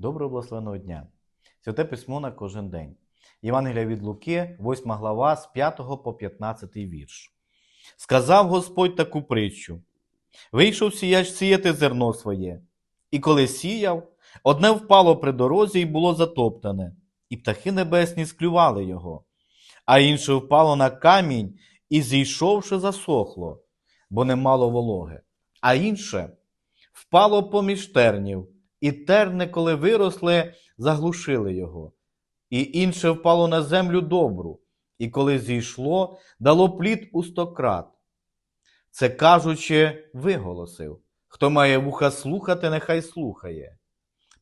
Доброго благословеного дня! Святе письмо на кожен день. Євангелія від Луки, 8 глава, з 5 по 15 вірш. Сказав Господь таку притчу: Вийшов сіяч сіяти зерно своє, і коли сіяв, одне впало при дорозі і було затоптане, і птахи небесні склювали його, а інше впало на камінь і, зійшовши, засохло, бо не мало вологи, а інше впало поміж тернів, і терни, коли виросли, заглушили його. І інше впало на землю добру, і коли зійшло, дало плід у стократ. Це кажучи, виголосив. Хто має вуха слухати, нехай слухає.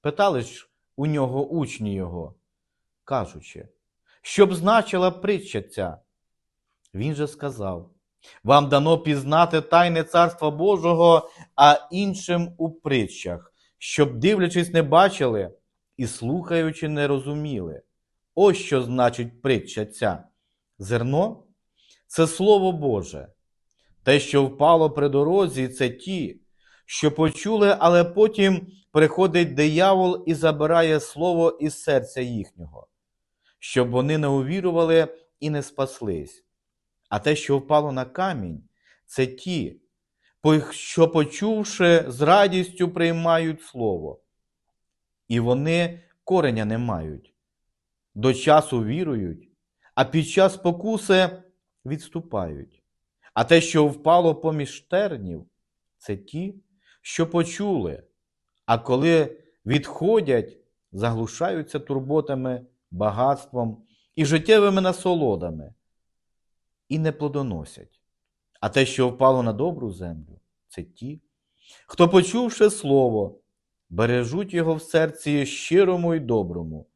Питали ж у нього учні його, кажучи, що б значила притча ця? Він же сказав: Вам дано пізнати тайне царства Божого, а іншим у притчах, щоб, дивлячись, не бачили і слухаючи, не розуміли. Ось що значить притча ця. Зерно це Слово Боже. Те, що впало при дорозі, це ті, що почули, але потім приходить диявол і забирає слово із серця їхнього, щоб вони не увірували і не спаслись. А те, що впало на камінь, це ті, що, почувши, з радістю приймають слово. І вони кореня не мають, до часу вірують, а під час спокуси відступають. А те, що впало поміж тернів, це ті, що почули, а коли відходять, заглушаються турботами, багатством і життєвими насолодами, і не плодоносять. А те, що впало на добру землю, це ті, хто, почувши слово, бережуть його в серці щирому і доброму,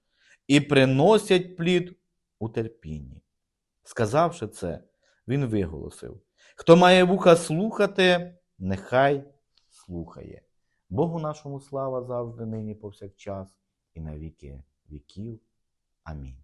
і приносять плід у терпінні. Сказавши це, він виголосив: Хто має вуха слухати, нехай слухає. Богу нашому слава завжди, нині повсякчас, і на віки віків. Амінь.